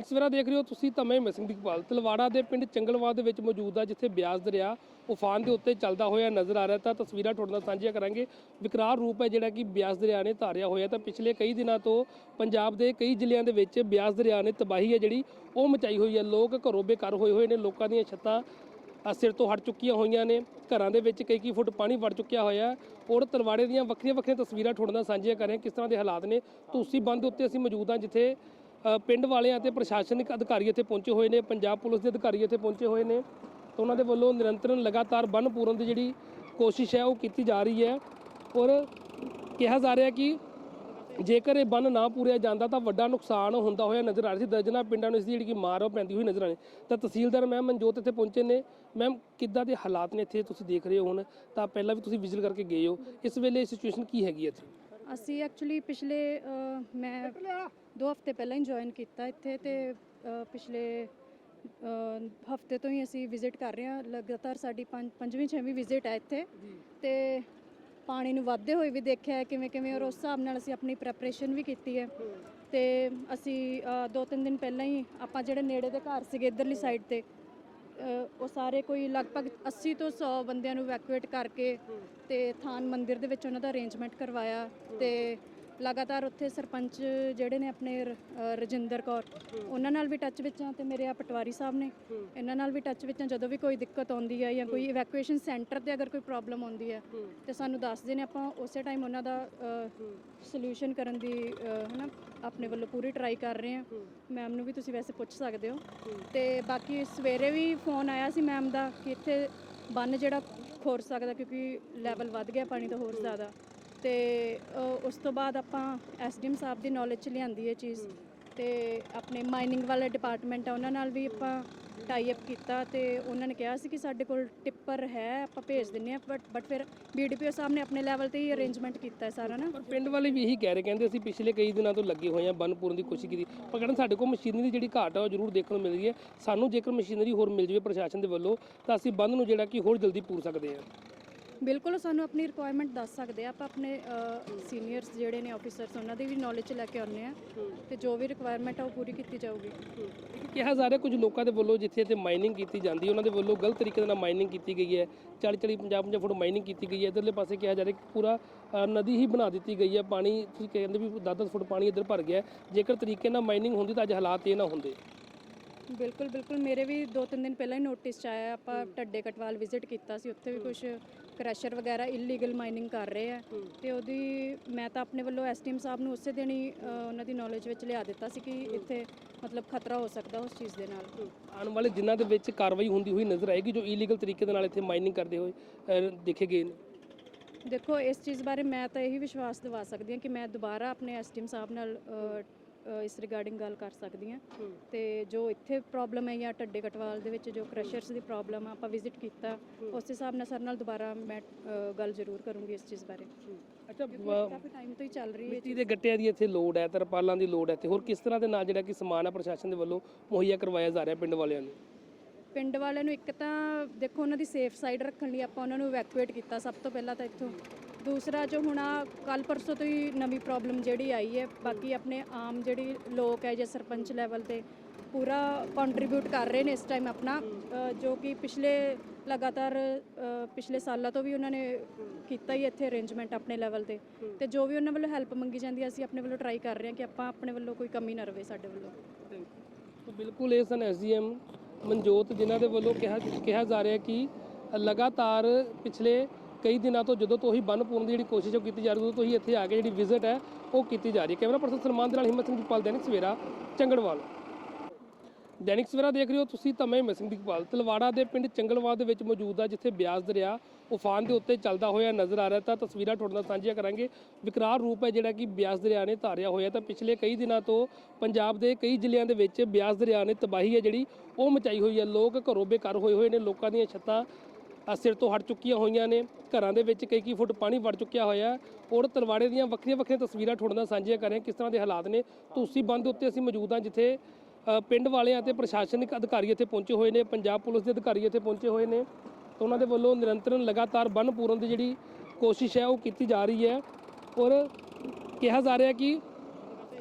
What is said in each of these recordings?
ਦੈਨਿਕ ਸਵੇਰਾ ਦੇਖ ਰਹੇ ਹੋ, ਤੁਸੀਂ ਤਾਂ ਮੈਂ ਮਸਿੰਘ ਦੀਪਾਲ। ਤਲਵਾੜਾ ਦੇ ਪਿੰਡ ਚੰਗਲਵਾਦ ਦੇ ਵਿੱਚ ਮੌਜੂਦ ਆ, ਜਿੱਥੇ ਬਿਆਸ ਦਰਿਆ ਉਫਾਨ ਦੇ ਉੱਤੇ ਚੱਲਦਾ ਹੋਇਆ ਨਜ਼ਰ ਆ ਰਿਹਾ। ਤਾਂ ਤਸਵੀਰਾਂ ਤੁਹਾਡੇ ਨਾਲ ਸਾਂਝੀਆਂ ਕਰਾਂਗੇ। ਵਿਕਰਾਰ ਰੂਪ ਹੈ ਜਿਹੜਾ ਕਿ ਬਿਆਸ ਦਰਿਆ ਨੇ ਧਾਰਿਆ ਹੋਇਆ। ਤਾਂ ਪਿਛਲੇ ਕਈ ਦਿਨਾਂ ਤੋਂ ਪੰਜਾਬ ਦੇ ਕਈ ਜ਼ਿਲ੍ਹਿਆਂ ਦੇ ਵਿੱਚ ਬਿਆਸ ਦਰਿਆ ਨੇ ਤਬਾਹੀ ਹੈ ਜਿਹੜੀ, ਉਹ ਮਚਾਈ ਹੋਈ ਹੈ। ਲੋਕ ਘਰੋਂ ਬੇਕਾਰ ਹੋਏ ਹੋਏ ਨੇ। ਲੋਕਾਂ ਦੀਆਂ ਛੱਤਾਂ ਸਿਰ ਤੋਂ ਹਟ ਚੁੱਕੀਆਂ ਹੋਈਆਂ ਨੇ। ਘਰਾਂ ਦੇ ਵਿੱਚ ਕਈ ਕਈ ਫੁੱਟ ਪਾਣੀ ਵੜ ਚੁੱਕਿਆ ਹੋਇਆ ਔਰ ਤਲਵਾੜੇ ਦੀਆਂ ਵੱਖਰੀਆਂ ਵੱਖਰੀਆਂ ਤਸਵੀਰਾਂ ਤੁਹਾਡੇ ਨਾਲ ਸਾਂਝੀਆਂ ਕਰ ਰਹੇ ਹਾਂ। ਕਿਸ ਤਰ੍ਹਾਂ ਦੇ ਹਾਲਾਤ ਨੇ? ਤੁਸੀਂ ਬੰਦ ਉੱਤੇ ਅਸੀਂ ਮੌਜੂਦ ਹਾਂ, ਜਿੱਥੇ ਪਿੰਡ ਵਾਲਿਆਂ ਅਤੇ ਪ੍ਰਸ਼ਾਸਨਿਕ ਅਧਿਕਾਰੀ ਇੱਥੇ ਪਹੁੰਚੇ ਹੋਏ ਨੇ, ਪੰਜਾਬ ਪੁਲਿਸ ਦੇ ਅਧਿਕਾਰੀ ਇੱਥੇ ਪਹੁੰਚੇ ਹੋਏ ਨੇ, ਤਾਂ ਉਹਨਾਂ ਦੇ ਵੱਲੋਂ ਨਿਰੰਤਰਨ ਲਗਾਤਾਰ ਬੰਨ ਪੂਰਨ ਦੀ ਜਿਹੜੀ ਕੋਸ਼ਿਸ਼ ਹੈ ਉਹ ਕੀਤੀ ਜਾ ਰਹੀ ਹੈ ਔਰ ਕਿਹਾ ਜਾ ਰਿਹਾ ਕਿ ਜੇਕਰ ਇਹ ਬੰਨ ਨਾ ਪੂਰਿਆ ਜਾਂਦਾ ਤਾਂ ਵੱਡਾ ਨੁਕਸਾਨ ਹੁੰਦਾ ਹੋਇਆ ਨਜ਼ਰ ਆ ਰਿਹਾ ਸੀ, ਦਰਜਨਾ ਪਿੰਡਾਂ ਨੂੰ ਇਸ ਦੀ ਜਿਹੜੀ ਕਿ ਮਾਰ ਉਹ ਪੈਂਦੀ ਹੋਈ ਨਜ਼ਰ ਆਣੀ ਤਾਂ ਤਹਿਸੀਲਦਾਰ ਮੈਮ ਮਨਜੋਤ ਇੱਥੇ ਪਹੁੰਚੇ ਨੇ, ਮੈਮ ਕਿੱਦਾਂ ਦੇ ਹਾਲਾਤ ਨੇ ਇੱਥੇ ਤੁਸੀਂ ਦੇਖ ਰਹੇ ਹੋ ਹੁਣ, ਤਾਂ ਪਹਿਲਾਂ ਵੀ ਤੁਸੀਂ ਵਿਜ਼ਿਟ ਕਰਕੇ ਗਏ ਹੋ, ਇਸ ਵੇਲੇ ਸਿਚੁਏਸ਼ਨ ਕੀ ਹੈਗੀ ਹੈ ਇੱਥੇ? ਅਸੀਂ ਐਕਚੁਅਲੀ ਪਿਛਲੇ ਅ, ਮੈਂ 2 ਹਫ਼ਤੇ ਪਹਿਲਾਂ ਹੀ ਜੁਆਇਨ ਕੀਤਾ ਇੱਥੇ ਤੇ ਅ, ਪਿਛਲੇ ਹਫ਼ਤੇ ਤੋਂ ਹੀ ਅਸੀਂ ਵਿਜ਼ਿਟ ਕਰ ਰਹੇ ਹਾਂ। ਲਗਾਤਾਰ ਸਾਡੀ ਪੰਜ- ਪੰਜਵੀਂ ਛੇਵੀਂ ਵਿਜ਼ਿਟ ਹੈ ਇੱਥੇ ਤੇ ਪਾਣੀ ਨੂੰ ਵੱਧਦੇ ਹੋਏ ਵੀ ਦੇਖਿਆ ਹੈ ਕਿਵੇਂ ਕਿਵੇਂ ਔਰ ਉਸ ਹਿਸਾਬ ਨਾਲ ਅਸੀਂ ਆਪਣੀ ਪ੍ਰੈਪਰੇਸ਼ਨ ਵੀ ਕੀਤੀ ਹੈ। ਤੇ ਅਸੀਂ ਅ, ਦੋ ਤਿੰਨ ਦਿਨ ਪਹਿਲਾਂ ਹੀ ਆਪਾਂ ਜਿਹੜੇ ਨੇੜੇ ਦੇ ਘਰ ਸੀਗੇ ਇਧਰਲੀ ਸਾਈਡ ਤੇ ਉਹ ਸਾਰੇ ਕੋਈ ਲਗਭਗ 80 ਤੋਂ 100 ਬੰਦਿਆਂ ਨੂੰ ਇਵੈਕੂਏਟ ਕਰਕੇ ਤੇ ਥਾਨ ਮੰਦਿਰ ਦੇ ਵਿੱਚ ਉਹਨਾਂ ਦਾ ਅਰੇਂਜਮੈਂਟ ਕਰਵਾਇਆ ਤੇ ਲਗਾਤਾਰ ਉੱਥੇ ਸਰਪੰਚ ਜਿਹੜੇ ਨੇ ਆਪਣੇ ਰ- ਅ, ਰਜਿੰਦਰ ਕੌਰ ਉਹਨਾਂ ਨਾਲ ਵੀ ਟੱਚ ਵਿੱਚ ਆ ਤੇ ਮੇਰੇ ਆ ਪਟਵਾਰੀ ਸਾਹਿਬ ਨੇ। ਇਹਨਾਂ ਨਾਲ ਵੀ ਟੱਚ ਵਿੱਚ ਆ ਜਦੋਂ ਵੀ ਕੋਈ ਦਿੱਕਤ ਆਉਂਦੀ ਹੈ ਜਾਂ ਕੋਈ ਇਵੈਕੂਏਸ਼ਨ ਸੈਂਟਰ ਤੇ ਅਗਰ ਕੋਈ ਪ੍ਰੋਬਲਮ ਆਉਂਦੀ ਹੈ ਤੇ ਸਾਨੂੰ ਦੱਸਦੇ ਨੇ ਆਪਾਂ ਉਸੇ ਟਾਈਮ ਉਹਨਾਂ ਦਾ ਸੋਲੂਸ਼ਨ ਕਰਨ ਦੀ ਅ, ਹਨਾ ਆਪਣੇ ਵੱਲੋਂ ਪੂਰੀ ਟਰਾਈ ਕਰ ਰਹੇ ਹਾਂ। ਮੈਮ ਨੂੰ ਵੀ ਤੁਸੀਂ ਵੈਸੇ ਪੁੱਛ ਸਕਦੇ ਹੋ। ਤੇ ਬਾਕੀ ਸਵੇਰੇ ਵੀ ਫੋਨ ਆਇਆ ਸੀ ਮੈਮ ਦਾ ਕਿ ਇੱਥੇ ਬੰਨ ਜਿਹੜਾ ਖੋਰ ਸਕਦਾ ਕਿਉਂਕਿ ਲੈਵਲ ਵੱਧ ਗਿਆ ਪਾਣੀ ਦਾ ਹੋਰ ਜ਼ਿਆਦਾ। ਤੇ ਉਸ ਤੋਂ ਬਾਅਦ ਆਪਾਂ ਐਸਡੀਐਮ ਸਾਹਿਬ ਦੀ ਨੌਲੇਜ ਚ ਲਿਆਂਦੀ ਇਹ ਚੀਜ਼ ਤੇ ਆਪਣੇ ਮਾਈਨਿੰਗ ਵਾਲਾ ਡਿਪਾਰਟਮੈਂਟ ਆ, ਉਹਨਾਂ ਨਾਲ ਵੀ ਆਪਾਂ ਟਾਈ ਅਪ ਕੀਤਾ ਤੇ ਉਹਨਾਂ ਨੇ ਕਿਹਾ ਸੀ ਕਿ ਸਾਡੇ ਕੋਲ ਟਿੱਪਰ ਹੈ, ਆਪਾਂ ਭੇਜ ਦਿੰਨੇ ਆ ਬਟ ਬਟ ਫਿਰ ਬੀਡੀਪੀਓ ਸਾਹਿਬ ਨੇ ਆਪਣੇ ਲੈਵਲ ਤੇ ਹੀ ਅਰੇਂਜਮੈਂਟ ਕੀਤਾ ਹੈ ਸਾਰਾ ਨਾ। ਪਰ ਪਿੰਡ ਵਾਲੇ ਵੀ ਇਹੀ ਕਹਿ ਰਹੇ, ਕਹਿੰਦੇ ਅਸੀਂ ਪਿਛਲੇ ਕਈ ਦਿਨਾਂ ਤੋਂ ਲੱਗੇ ਹੋਏ ਹਾਂ ਬੰਨ ਪੂਰਨ ਦੀ ਕੋਸ਼ਿਸ਼ ਕੀਤੀ। ਪਰ ਕਹਿੰਦੇ ਸਾਡੇ ਕੋਲ ਮਸ਼ੀਨਰੀ ਦੀ ਜਿਹੜੀ ਘਾਟ ਆ, ਉਹ ਜ਼ਰੂਰ ਦੇਖਣ ਨੂੰ ਮਿਲ ਰਹੀ ਹੈ। ਸਾਨੂੰ ਜੇਕਰ ਮਸ਼ੀਨਰੀ ਹੋਰ ਮਿਲ ਜਾਵੇ ਪ੍ਰਸ਼ਾਸਨ ਦੇ ਵੱਲੋਂ, ਤਾਂ ਅਸੀਂ ਬੰਨ ਨੂੰ ਜਿਹੜਾ ਕਿ ਹੋਰ ਜਲਦੀ ਪੂਰ ਸਕਦੇ ਹਾਂ। ਬਿਲਕੁਲ ਸਾਨੂੰ ਆਪਣੀ ਰਿਕੁਆਇਰਮੈਂਟ ਦੱਸ ਸਕਦੇ ਆ। ਆਪਾਂ ਆਪਣੇ ਸੀਨੀਅਰਸ ਜਿਹੜੇ ਨੇ ਆਫੀਸਰਸ ਉਹਨਾਂ ਦੀ ਵੀ ਨੌਲੇਜ ਲੈ ਕੇ ਆਉਂਦੇ ਆ। ਤੇ ਜੋ ਵੀ ਰਿਕੁਆਇਰਮੈਂਟ ਆ ਉਹ ਪੂਰੀ ਕੀਤੀ ਜਾਊਗੀ। ਕਿਹਾ ਜਾ ਰਿਹਾ ਕੁਝ ਲੋਕਾਂ ਦੇ ਵੱਲੋਂ ਜਿੱਥੇ ਤੇ ਮਾਈਨਿੰਗ ਕੀਤੀ ਜਾਂਦੀ ਹੈ ਉਹਨਾਂ ਦੇ ਵੱਲੋਂ ਗਲਤ ਤਰੀਕੇ ਨਾਲ ਮਾਈਨਿੰਗ ਕੀਤੀ ਗਈ ਹੈ। 40 40 50 50 ਫੁੱਟ ਮਾਈਨਿੰਗ ਕੀਤੀ ਗਈ ਹੈ। ਇਧਰਲੇ ਪਾਸੇ ਕਿਹਾ ਜਾ ਰਿਹਾ ਕਿ ਪੂਰਾ ਨਦੀ ਹੀ ਬਣਾ ਦਿੱਤੀ ਗਈ ਹੈ। ਪਾਣੀ ਤੁਸੀਂ ਕਹਿੰਦੇ ਵੀ 10 10 ਫੁੱਟ ਪਾਣੀ ਇੱਧਰ ਭਰ ਗਿਆ। ਜੇਕਰ ਤਰੀਕੇ ਨਾਲ ਮਾਈਨਿੰਗ ਹੁੰਦੀ ਤਾਂ ਅੱਜ ਹਾਲਾਤ ਇਹ ਨਾ ਹੁੰਦੇ। ਬਿਲਕੁਲ ਬਿਲਕੁਲ। ਮੇਰੇ ਵੀ ਦੋ ਤਿੰਨ ਦਿਨ ਪਹਿਲਾਂ ਹੀ ਨੋਟਿਸ ਚ ਆਇਆ ਆਪਾਂ ਟੱਡੇ ਕਟਵਾਲ ਵਿਜ਼ਿਟ ਕੀਤਾ ਸੀ। ਉੱਥੇ ਵੀ ਕੁਝ ਕ੍ਰੈਸ਼ਰ ਵਗੈਰਾ ਇਲੀਗਲ ਮਾਈਨਿੰਗ ਕਰ ਰਹੇ ਆ। ਤੇ ਉਹਦੀ ਮੈਂ ਤਾਂ ਆਪਣੇ ਵੱਲੋਂ ਐਸਟੀਐਮ ਸਾਹਿਬ ਨੂੰ ਉਸੇ ਦਿਨ ਹੀ ਅ, ਉਹਨਾਂ ਦੀ ਨੌਲੇਜ ਵਿੱਚ ਲਿਆ ਦਿੱਤਾ ਸੀ ਕਿ ਇੱਥੇ ਮਤਲਬ ਖਤਰਾ ਹੋ ਸਕਦਾ ਉਸ ਚੀਜ਼ ਦੇ ਨਾਲ। ਆਉਣ ਵਾਲੇ ਦਿਨਾਂ ਦੇ ਵਿੱਚ ਕਾਰਵਾਈ ਹੁੰਦੀ ਹੋਈ ਨਜ਼ਰ ਆਏਗੀ ਜੋ ਇਲੀਗਲ ਤਰੀਕੇ ਦੇ ਨਾਲ ਇੱਥੇ ਮਾਈਨਿੰਗ ਕਰਦੇ ਹੋਏ ਅ, ਦੇਖੇ ਗਏ ਨੇ। ਦੇਖੋ ਇਸ ਚੀਜ਼ ਬਾਰੇ ਮੈਂ ਤਾਂ ਇਹੀ ਵਿਸ਼ਵਾਸ ਦਿਵਾ ਸਕਦੀ ਹਾਂ ਕਿ ਮੈਂ ਦੁਬਾਰਾ ਆਪਣੇ ਐਸਟੀਐਮ ਸਾਹਿਬ ਨਾਲ ਅ, ਇਸ ਰਿਗਾਰਡਿੰਗ ਗੱਲ ਕਰ ਸਕਦੀ ਹਾਂ। ਤੇ ਜੋ ਇੱਥੇ ਪ੍ਰੋਬਲਮ ਹੈ ਜਾਂ ਟੱਡੇ ਕਟਵਾਲ ਦੇ ਵਿੱਚ ਜੋ ਕ੍ਰਸ਼ਰਸ ਦੀ ਪ੍ਰੋਬਲਮ ਆ ਆਪਾਂ ਵਿਜ਼ਿਟ ਕੀਤਾ। ਉਸ ਹਿਸਾਬ ਨਾਲ ਸਰ ਨਾਲ ਦੁਬਾਰਾ ਮੈਂ ਅ, ਗੱਲ ਜ਼ਰੂਰ ਕਰੂੰਗੀ ਇਸ ਚੀਜ਼ ਬਾਰੇ। ਅੱਛਾ ਕਾਫੀ ਟਾਈਮ ਤੋਂ ਹੀ ਚੱਲ ਰਹੀ ਹੈ ਮਿੱਟੀ ਦੇ ਗੱਟਿਆਂ ਦੀ ਇੱਥੇ ਲੋੜ ਹੈ ਤਰਪਾਲਾਂ ਦੀ ਲੋੜ ਹੈ ਤੇ ਹੋਰ ਕਿਸ ਤਰ੍ਹਾਂ ਦੇ ਨਾਲ ਜਿਹੜਾ ਕਿ ਸਮਾਨ ਹੈ ਪ੍ਰਸ਼ਾਸਨ ਦੇ ਵੱਲੋਂ ਮੁਹੱਈਆ ਕਰਵਾਇਆ ਜਾ ਰਿਹਾ ਪਿੰਡ ਵਾਲਿਆਂ ਨੂੰ? ਪਿੰਡ ਵਾਲਿਆਂ ਨੂੰ ਇੱਕ ਤਾਂ ਦੇਖੋ ਉਹਨਾਂ ਦੀ ਸੇਫ ਸਾਈਡ ਰੱਖਣ ਲਈ ਆਪਾਂ ਉਹਨਾਂ ਨੂੰ ਇਵੈਕੂਏਟ ਕੀਤਾ ਸਭ ਤੋਂ ਪਹਿਲਾਂ ਤਾਂ ਇੱਥੋਂ। ਦੂਸਰਾ ਜੋ ਹੁਣ ਆ ਕੱਲ ਪਰਸੋਂ ਤੋਂ ਹੀ ਨਵੀਂ ਪ੍ਰੋਬਲਮ ਜਿਹੜੀ ਆਈ ਹੈ, ਬਾਕੀ ਆਪਣੇ ਆਮ ਜਿਹੜੀ ਲੋਕ ਹੈ ਜਾਂ ਸਰਪੰਚ ਲੈਵਲ ਤੇ ਪੂਰਾ ਕੰਟਰੀਬਿਊਟ ਕਰ ਰਹੇ ਨੇ ਇਸ ਟਾਈਮ ਆਪਣਾ ਜੋ ਕਿ ਪਿਛਲੇ ਲਗਾਤਾਰ ਪਿਛਲੇ ਸਾਲਾਂ ਤੋਂ ਵੀ ਉਹਨਾਂ ਨੇ ਕੀਤਾ ਹੀ ਇੱਥੇ ਅਰੇਂਜਮੈਂਟ ਆਪਣੇ ਲੈਵਲ ਤੇ। ਤੇ ਜੋ ਵੀ ਉਹਨਾਂ ਵੱਲੋਂ ਹੈਲਪ ਮੰਗੀ ਜਾਂਦੀ ਹੈ ਅਸੀਂ ਆਪਣੇ ਵੱਲੋਂ ਟਰਾਈ ਕਰ ਰਹੇ ਹਾਂ ਕਿ ਆਪਾਂ ਆਪਣੇ ਵੱਲੋਂ ਕੋਈ ਕਮੀ ਨਾ ਰਵੇ ਸਾਡੇ ਵੱਲੋਂ। ਤਾਂ ਬਿਲਕੁਲ ਇਹ ਸਨ ਐਸਡੀਐਮ ਮਨਜੋਤ ਜਿਨ੍ਹਾਂ ਦੇ ਵੱਲੋਂ ਕਿਹਾ ਕਿਹਾ ਜਾ ਰਿਹਾ ਕਿ ਲਗਾਤਾਰ ਪਿਛਲੇ ਕਈ ਦਿਨਾਂ ਤੋਂ ਜਦੋਂ ਤੋਂ ਹੀ ਬੰਨ ਪੂਰਨ ਦੀ ਜਿਹੜੀ ਕੋਸ਼ਿਸ਼ ਉਹ ਕੀਤੀ ਜਾ ਰਹੀ ਉਦੋਂ ਤੋਂ ਹੀ ਇੱਥੇ ਆ ਕੇ ਜਿਹੜੀ ਵਿਜ਼ਿਟ ਹੈ, ਉਹ ਕੀਤੀ ਜਾ ਰਹੀ ਹੈ। ਕੈਮਰਾ ਪਰਸਨ ਸਨਮਾਨ ਦੇ ਨਾਲ ਹਿੰਮਤ ਸਿੰਘ ਦੀਪਾਲ, ਦੈਨਿਕ ਸਵੇਰਾ, ਚੰਗੜਵਾਲ। ਦੈਨਿਕ ਸਵੇਰਾ ਦੇਖ ਰਹੇ ਹੋ ਤੁਸੀਂ ਤਾਂ ਮੈਂ ਮਸਿੰਘ ਦੀਪਾਲ। ਤਲਵਾੜਾ ਦੇ ਪਿੰਡ ਚੰਗਲਵਾਦ ਦੇ ਵਿੱਚ ਮੌਜੂਦ ਆ, ਜਿੱਥੇ ਬਿਆਸ ਦਰਿਆ ਉਫਾਨ ਦੇ ਉੱਤੇ ਚੱਲਦਾ ਹੋਇਆ ਨਜ਼ਰ ਆ ਰਿਹਾ ਤਾਂ ਤਸਵੀਰਾਂ ਤੁਹਾਡੇ ਨਾਲ ਸਾਂਝੀਆਂ ਕਰਾਂਗੇ। ਵਿਕਰਾਰ ਰੂਪ ਹੈ ਜਿਹੜਾ ਕਿ ਬਿਆਸ ਦਰਿਆ ਨੇ ਧਾਰਿਆ ਹੋਇਆ ਤਾਂ ਪਿਛਲੇ ਕਈ ਦਿਨਾਂ ਤੋਂ ਪੰਜਾਬ ਦੇ ਕਈ ਜ਼ਿਲ੍ਹਿਆਂ ਦੇ ਵਿੱਚ ਬਿਆਸ ਦਰਿਆ ਨੇ ਤਬਾਹੀ ਹੈ ਜਿਹੜੀ, ਉਹ ਮਚਾਈ ਹੋਈ ਹੈ। ਲੋਕ ਘਰੋਂ ਬੇਘਰ ਹੋਏ ਹੋਏ ਨੇ, ਲੋਕਾਂ ਦੀਆਂ ਛੱਤਾਂ ਸਿਰ ਤੋਂ ਹਟ ਚੁੱਕੀਆਂ ਹੋਈਆਂ ਨੇ। ਘਰਾਂ ਦੇ ਵਿੱਚ ਕਈ ਕਈ ਫੁੱਟ ਪਾਣੀ ਵੜ ਚੁੱਕਿਆ ਹੋਇਆ ਔਰ ਤਲਵਾੜੇ ਦੀਆਂ ਵੱਖਰੀਆਂ ਵੱਖਰੀਆਂ ਤਸਵੀਰਾਂ ਤੁਹਾਡੇ ਨਾਲ ਸਾਂਝੀਆਂ ਕਰ ਰਹੇ ਹਾਂ। ਕਿਸ ਤਰ੍ਹਾਂ ਦੇ ਹਾਲਾਤ ਨੇ? ਤੁਸੀਂ ਬੰਦ ਉੱਤੇ ਅਸੀਂ ਮੌਜੂਦ ਹਾਂ ਜਿੱਥੇ ਪਿੰਡ ਵਾਲਿਆਂ ਅਤੇ ਪ੍ਰਸ਼ਾਸਨਿਕ ਅਧਿਕਾਰੀ ਇੱਥੇ ਪਹੁੰਚੇ ਹੋਏ ਨੇ, ਪੰਜਾਬ ਪੁਲਿਸ ਦੇ ਅਧਿਕਾਰੀ ਇੱਥੇ ਪਹੁੰਚੇ ਹੋਏ ਨੇ। ਤਾਂ ਉਹਨਾਂ ਦੇ ਵੱਲੋਂ ਨਿਰੰਤਰਨ ਲਗਾਤਾਰ ਬੰਨ ਪੂਰਨ ਦੀ ਜਿਹੜੀ ਕੋਸ਼ਿਸ਼ ਹੈ, ਉਹ ਕੀਤੀ ਜਾ ਰਹੀ ਹੈ। ਔਰ ਕਿਹਾ ਜਾ ਰਿਹਾ ਕਿ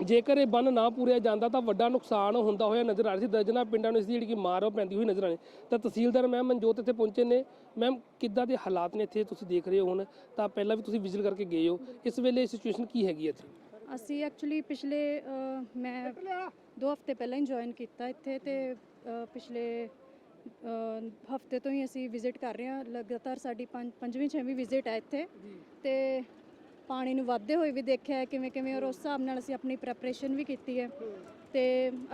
ਜੇਕਰ ਇਹ ਬੰਨ ਨਾ ਪੂਰਿਆ ਜਾਂਦਾ ਤਾਂ ਵੱਡਾ ਨੁਕਸਾਨ ਹੁੰਦਾ ਹੋਇਆ ਨਜ਼ਰ ਆ ਰਿਹਾ ਸੀ। ਦਰਜਨਾ ਪਿੰਡਾਂ ਨੂੰ ਇਸ ਦੀ ਜਿਹੜੀ ਕਿ ਮਾਰ ਉਹ ਪੈਂਦੀ ਹੋਈ ਨਜ਼ਰ ਆ ਰਹੀ ਤਾਂ ਤਹਿਸੀਲਦਾਰ ਮੈਮ ਮਨਜੋਤ ਇੱਥੇ ਪਹੁੰਚੇ ਨੇ। ਮੈਮ ਕਿੱਦਾਂ ਦੇ ਹਾਲਾਤ ਨੇ ਇੱਥੇ? ਤੁਸੀਂ ਦੇਖ ਰਹੇ ਹੋ ਹੁਣ। ਤਾਂ ਪਹਿਲਾਂ ਵੀ ਤੁਸੀਂ ਵਿਜ਼ਿਟ ਕਰਕੇ ਗਏ ਹੋ। ਇਸ ਵੇਲੇ ਸਿਚੁਏਸ਼ਨ ਕੀ ਹੈਗੀ ਇੱਥੇ? ਅਸੀਂ ਐਕਚੁਅਲੀ ਪਿਛਲੇ ਮੈਂ 2 ਹਫ਼ਤੇ ਪਹਿਲਾਂ ਹੀ ਜੁਆਇਨ ਕੀਤਾ ਇੱਥੇ ਤੇ ਪਿਛਲੇ ਹਫ਼ਤੇ ਤੋਂ ਹੀ ਅਸੀਂ ਵਿਜ਼ਿਟ ਕਰ ਰਹੇ ਹਾਂ। ਲਗਾਤਾਰ ਸਾਡੀ ਪੰਜ- ਪੰਜਵੀਂ ਛੇਵੀਂ ਵਿਜ਼ਿਟ ਹੈ ਇੱਥੇ। ਤੇ ਪਾਣੀ ਨੂੰ ਵੱਧਦੇ ਹੋਏ ਵੀ ਦੇਖਿਆ ਹੈ ਕਿਵੇਂ ਕਿਵੇਂ ਔਰ ਉਸ ਹਿਸਾਬ ਨਾਲ ਅਸੀਂ ਆਪਣੀ ਪ੍ਰੈਪਰੇਸ਼ਨ ਵੀ ਕੀਤੀ ਹੈ। ਤੇ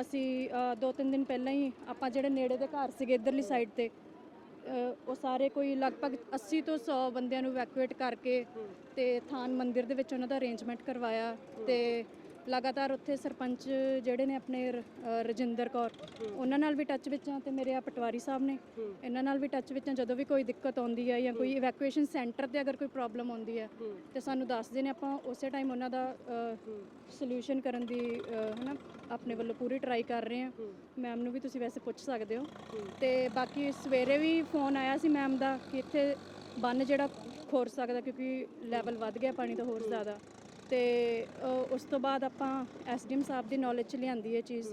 ਅਸੀਂ ਅ, ਦੋ ਤਿੰਨ ਦਿਨ ਪਹਿਲਾਂ ਹੀ ਆਪਾਂ ਜਿਹੜੇ ਨੇੜੇ ਦੇ ਘਰ ਸੀਗੇ ਇਧਰਲੀ ਸਾਈਡ ਤੇ ਅ, ਉਹ ਸਾਰੇ ਕੋਈ ਲਗਭਗ 80 ਤੋਂ 100 ਬੰਦਿਆਂ ਨੂੰ ਇਵੈਕੂਏਟ ਕਰਕੇ ਤੇ ਥਾਨ ਮੰਦਿਰ ਦੇ ਵਿੱਚ ਉਹਨਾਂ ਦਾ ਅਰੇਂਜਮੈਂਟ ਕਰਵਾਇਆ ਤੇ ਲਗਾਤਾਰ ਉੱਥੇ ਸਰਪੰਚ ਜਿਹੜੇ ਨੇ ਆਪਣੇ ਰ- ਅ, ਰਜਿੰਦਰ ਕੌਰ ਉਹਨਾਂ ਨਾਲ ਵੀ ਟੱਚ ਵਿੱਚ ਆ ਤੇ ਮੇਰੇ ਆ ਪਟਵਾਰੀ ਸਾਹਿਬ ਨੇ। ਇਹਨਾਂ ਨਾਲ ਵੀ ਟੱਚ ਵਿੱਚ ਆ ਜਦੋਂ ਵੀ ਕੋਈ ਦਿੱਕਤ ਆਉਂਦੀ ਹੈ ਜਾਂ ਕੋਈ ਇਵੈਕੂਏਸ਼ਨ ਸੈਂਟਰ ਤੇ ਅਗਰ ਕੋਈ ਪ੍ਰੋਬਲਮ ਆਉਂਦੀ ਹੈ ਤੇ ਸਾਨੂੰ ਦੱਸਦੇ ਨੇ ਆਪਾਂ ਉਸੇ ਟਾਈਮ ਉਹਨਾਂ ਦਾ ਸੋਲੂਸ਼ਨ ਕਰਨ ਦੀ ਅ, ਹਨਾ ਆਪਣੇ ਵੱਲੋਂ ਪੂਰੀ ਟਰਾਈ ਕਰ ਰਹੇ ਹਾਂ। ਮੈਮ ਨੂੰ ਵੀ ਤੁਸੀਂ ਵੈਸੇ ਪੁੱਛ ਸਕਦੇ ਹੋ। ਤੇ ਬਾਕੀ ਸਵੇਰੇ ਵੀ ਫੋਨ ਆਇਆ ਸੀ ਮੈਮ ਦਾ ਕਿ ਇੱਥੇ ਬੰਨ ਜਿਹੜਾ ਖੋਰ ਸਕਦਾ ਕਿਉਂਕਿ ਲੈਵਲ ਵੱਧ ਗਿਆ ਪਾਣੀ ਦਾ ਹੋਰ ਜ਼ਿਆਦਾ। ਤੇ ਅ, ਉਸ ਤੋਂ ਬਾਅਦ ਆਪਾਂ ਐਸਡੀਐਮ ਸਾਹਿਬ ਦੀ ਨੌਲੇਜ ਚ ਲਿਆਂਦੀ ਇਹ ਚੀਜ਼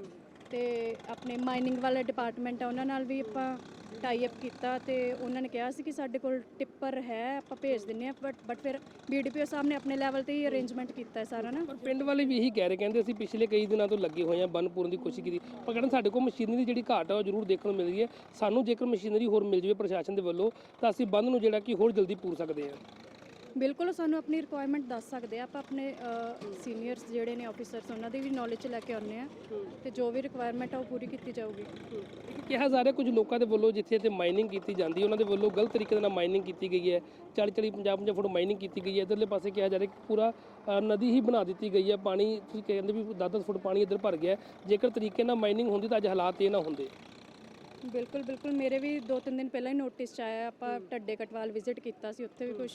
ਤੇ ਆਪਣੇ ਮਾਈਨਿੰਗ ਵਾਲਾ ਡਿਪਾਰਟਮੈਂਟ ਆ ਉਹਨਾਂ ਨਾਲ ਵੀ ਆਪਾਂ ਟਾਈ ਅਪ ਕੀਤਾ ਤੇ ਉਹਨਾਂ ਨੇ ਕਿਹਾ ਸੀ ਕਿ ਸਾਡੇ ਕੋਲ ਟਿੱਪਰ ਹੈ ਆਪਾਂ ਭੇਜ ਦਿੰਨੇ ਆ ਬਟ ਬਟ ਫਿਰ ਬੀਡੀਪੀਓ ਸਾਹਿਬ ਨੇ ਆਪਣੇ ਲੈਵਲ ਤੇ ਹੀ ਅਰੇਂਜਮੈਂਟ ਕੀਤਾ ਹੈ ਸਾਰਾ ਨਾ। ਪਰ ਪਿੰਡ ਵਾਲੇ ਵੀ ਇਹੀ ਕਹਿ ਰਹੇ ਕਹਿੰਦੇ ਅਸੀਂ ਪਿਛਲੇ ਕਈ ਦਿਨਾਂ ਤੋਂ ਲੱਗੇ ਹੋਏ ਹਾਂ ਬੰਨ ਪੂਰਨ ਦੀ ਕੋਸ਼ਿਸ਼ ਕੀਤੀ। ਪਰ ਕਹਿੰਦੇ ਸਾਡੇ ਕੋਲ ਮਸ਼ੀਨਰੀ ਦੀ ਜਿਹੜੀ ਘਾਟ ਹੈ ਉਹ ਜ਼ਰੂਰ ਦੇਖਣ ਨੂੰ ਮਿਲ ਰਹੀ ਹੈ। ਸਾਨੂੰ ਜੇਕਰ ਮਸ਼ੀਨਰੀ ਹੋਰ ਮਿਲ ਜਾਵੇ ਪ੍ਰਸ਼ਾਸਨ ਦੇ ਵੱਲੋਂ ਤਾਂ ਅਸੀਂ ਬੰਨ ਨੂੰ ਜਿਹੜਾ ਕਿ ਹੋਰ ਜਲਦੀ ਪੂਰ ਸਕਦੇ ਹਾਂ। ਬਿਲਕੁਲ ਸਾਨੂੰ ਆਪਣੀ ਰਿਕੁਆਇਰਮੈਂਟ ਦੱਸ ਸਕਦੇ ਆ। ਆਪਾਂ ਆਪਣੇ ਸੀਨੀਅਰਸ ਜਿਹੜੇ ਨੇ ਆਫੀਸਰਸ ਉਹਨਾਂ ਦੀ ਵੀ ਨੌਲੇਜ ਲੈ ਕੇ ਆਉਂਦੇ ਆ। ਤੇ ਜੋ ਵੀ ਰਿਕੁਆਇਰਮੈਂਟ ਆ ਉਹ ਪੂਰੀ ਕੀਤੀ ਜਾਊਗੀ। ਕਿਹਾ ਜਾ ਰਿਹਾ ਕੁਝ ਲੋਕਾਂ ਦੇ ਵੱਲੋਂ ਜਿੱਥੇ ਇੱਥੇ ਮਾਈਨਿੰਗ ਕੀਤੀ ਜਾਂਦੀ ਉਹਨਾਂ ਦੇ ਵੱਲੋਂ ਗਲਤ ਤਰੀਕੇ ਨਾਲ ਮਾਈਨਿੰਗ ਕੀਤੀ ਗਈ ਹੈ। 40 40 50 50 ਫੁੱਟ ਮਾਈਨਿੰਗ ਕੀਤੀ ਗਈ ਹੈ। ਇਧਰਲੇ ਪਾਸੇ ਕਿਹਾ ਜਾ ਰਿਹਾ ਕਿ ਪੂਰਾ ਨਦੀ ਹੀ ਬਣਾ ਦਿੱਤੀ ਗਈ ਹੈ। ਪਾਣੀ ਤੁਸੀਂ ਕਹਿੰਦੇ ਵੀ 10 10 ਫੁੱਟ ਪਾਣੀ ਇੱਧਰ ਭਰ ਗਿਆ। ਜੇਕਰ ਤਰੀਕੇ ਨਾਲ ਮਾਈਨਿੰਗ ਹੁੰਦੀ ਤਾਂ ਅੱਜ ਹਾਲਾਤ ਇਹ ਨਾ ਹੁੰਦੇ। ਬਿਲਕੁਲ ਬਿਲਕੁਲ। ਮੇਰੇ ਵੀ ਦੋ ਤਿੰਨ ਦਿਨ ਪਹਿਲਾਂ ਹੀ ਨੋਟਿਸ ਚ ਆਇਆ ਆਪਾਂ ਢੱਡੇ ਕਟਵਾਲ ਵਿਜ਼ਿਟ ਕੀਤਾ ਸੀ। ਉੱਥੇ ਵੀ ਕੁਝ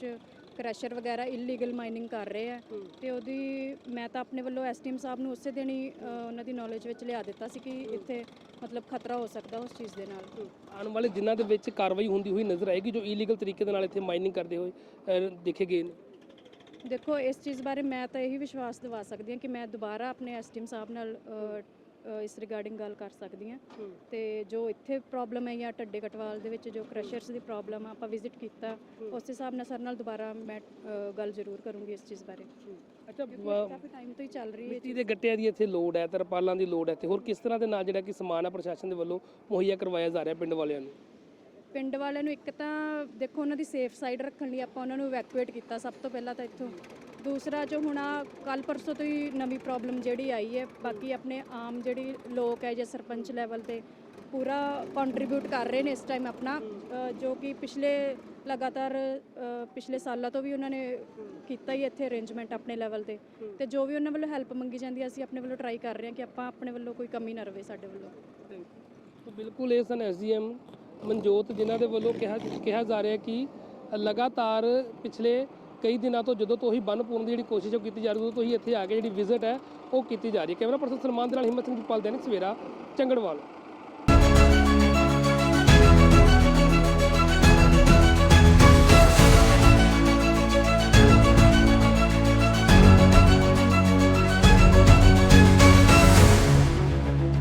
ਕ੍ਰੈਸ਼ਰ ਵਗੈਰਾ ਇਲੀਗਲ ਮਾਈਨਿੰਗ ਕਰ ਰਹੇ ਆ। ਤੇ ਉਹਦੀ ਮੈਂ ਤਾਂ ਆਪਣੇ ਵੱਲੋਂ ਐਸਟੀਐਮ ਸਾਹਿਬ ਨੂੰ ਉਸੇ ਦਿਨ ਹੀ ਅ, ਉਹਨਾਂ ਦੀ ਨੌਲੇਜ ਵਿੱਚ ਲਿਆ ਦਿੱਤਾ ਸੀ ਕਿ ਇੱਥੇ ਮਤਲਬ ਖਤਰਾ ਹੋ ਸਕਦਾ ਉਸ ਚੀਜ਼ ਦੇ ਨਾਲ। ਆਉਣ ਵਾਲੇ ਦਿਨਾਂ ਦੇ ਵਿੱਚ ਕਾਰਵਾਈ ਹੁੰਦੀ ਹੋਈ ਨਜ਼ਰ ਆਏਗੀ ਜੋ ਇਲੀਗਲ ਤਰੀਕੇ ਦੇ ਨਾਲ ਇੱਥੇ ਮਾਈਨਿੰਗ ਕਰਦੇ ਹੋਏ ਦੇਖੇ ਗਏ ਨੇ। ਦੇਖੋ ਇਸ ਚੀਜ਼ ਬਾਰੇ ਮੈਂ ਤਾਂ ਇਹੀ ਵਿਸ਼ਵਾਸ ਦਿਵਾ ਸਕਦੀ ਹਾਂ ਕਿ ਮੈਂ ਦੁਬਾਰਾ ਆਪਣੇ ਐਸਟੀਐਮ ਸਾਹਿਬ ਨਾਲ ਅ, ਇਸ ਰਿਗਾਰਡਿੰਗ ਗੱਲ ਕਰ ਸਕਦੀ ਹਾਂ। ਤੇ ਜੋ ਇੱਥੇ ਪ੍ਰੋਬਲਮ ਹੈ ਜਾਂ ਟੱਡੇ ਕਟਵਾਲ ਦੇ ਵਿੱਚ ਜੋ ਕ੍ਰਸ਼ਰਸ ਦੀ ਪ੍ਰੋਬਲਮ ਆ ਆਪਾਂ ਵਿਜ਼ਿਟ ਕੀਤਾ। ਉਸ ਹਿਸਾਬ ਨਾਲ ਸਰ ਨਾਲ ਦੁਬਾਰਾ ਮੈਂ ਗੱਲ ਜ਼ਰੂਰ ਕਰੂੰਗੀ ਇਸ ਚੀਜ਼ ਬਾਰੇ। ਅੱਛਾ ਕਾਫੀ ਟਾਈਮ ਤੋਂ ਹੀ ਚੱਲ ਰਹੀ ਹੈ ਮਿੱਟੀ ਦੇ ਗੱਟਿਆਂ ਦੀ ਇੱਥੇ ਲੋੜ ਹੈ ਤਰਪਾਲਾਂ ਦੀ ਲੋੜ ਹੈ ਤੇ ਹੋਰ ਕਿਸ ਤਰ੍ਹਾਂ ਦੇ ਨਾਲ ਜਿਹੜਾ ਕਿ ਸਮਾਨ ਹੈ ਪ੍ਰਸ਼ਾਸਨ ਦੇ ਵੱਲੋਂ ਮੁਹੱਈਆ ਕਰਵਾਇਆ ਜਾ ਰਿਹਾ ਪਿੰਡ ਵਾਲਿਆਂ ਨੂੰ? ਪਿੰਡ ਵਾਲਿਆਂ ਨੂੰ ਇੱਕ ਤਾਂ ਦੇਖੋ ਉਹਨਾਂ ਦੀ ਸੇਫ ਸਾਈਡ ਰੱਖਣ ਲਈ ਆਪਾਂ ਉਹਨਾਂ ਨੂੰ ਇਵੈਕੂਏਟ ਕੀਤਾ ਸਭ ਤੋਂ ਪਹਿਲਾਂ ਤਾਂ ਇੱਥੋਂ। ਦੂਸਰਾ ਜੋ ਹੁਣ ਆ ਕੱਲ ਪਰਸੋਂ ਤੋਂ ਹੀ ਨਵੀਂ ਪ੍ਰੋਬਲਮ ਜਿਹੜੀ ਆਈ ਹੈ, ਬਾਕੀ ਆਪਣੇ ਆਮ ਜਿਹੜੀ ਲੋਕ ਹੈ ਜਾਂ ਸਰਪੰਚ ਲੈਵਲ ਤੇ ਪੂਰਾ ਕੰਟਰੀਬਿਊਟ ਕਰ ਰਹੇ ਨੇ ਇਸ ਟਾਈਮ ਆਪਣਾ ਜੋ ਕਿ ਪਿਛਲੇ ਲਗਾਤਾਰ ਪਿਛਲੇ ਸਾਲਾਂ ਤੋਂ ਵੀ ਉਹਨਾਂ ਨੇ ਕੀਤਾ ਹੀ ਇੱਥੇ ਅਰੇਂਜਮੈਂਟ ਆਪਣੇ ਲੈਵਲ ਤੇ। ਤੇ ਜੋ ਵੀ ਉਹਨਾਂ ਵੱਲੋਂ ਹੈਲਪ ਮੰਗੀ ਜਾਂਦੀ ਹੈ ਅਸੀਂ ਆਪਣੇ ਵੱਲੋਂ ਟਰਾਈ ਕਰ ਰਹੇ ਹਾਂ ਕਿ ਆਪਾਂ ਆਪਣੇ ਵੱਲੋਂ ਕੋਈ ਕਮੀ ਨਾ ਰਵੇ ਸਾਡੇ ਵੱਲੋਂ। ਬਿਲਕੁਲ ਇਹ ਸਨ ਐਸਡੀਐਮ ਮਨਜੋਤ, ਜਿਨ੍ਹਾਂ ਦੇ ਵੱਲੋਂ ਕਿਹਾ ਕਿਹਾ ਜਾ ਰਿਹਾ ਕਿ ਲਗਾਤਾਰ ਪਿਛਲੇ ਕਈ ਦਿਨਾਂ ਤੋਂ ਜਦੋਂ ਤੋਂ ਹੀ ਬੰਨ ਪੂਰਨ ਦੀ ਜਿਹੜੀ ਕੋਸ਼ਿਸ਼ ਉਹ ਕੀਤੀ ਜਾ ਰਹੀ ਉਦੋਂ ਤੋਂ ਹੀ ਇੱਥੇ ਆ ਕੇ ਜਿਹੜੀ ਵਿਜ਼ਿਟ ਹੈ ਉਹ ਕੀਤੀ ਜਾ ਰਹੀ ਹੈ। ਕੈਮਰਾ ਪਰਸਨ ਸਨਮਾਨ ਦੇ ਨਾਲ ਹਿੰਮਤ ਸਿੰਘ ਜਪਾਲ ਦੈਨਿਕ ਸਵੇਰਾ, ਚੰਗੜਵਾਲ।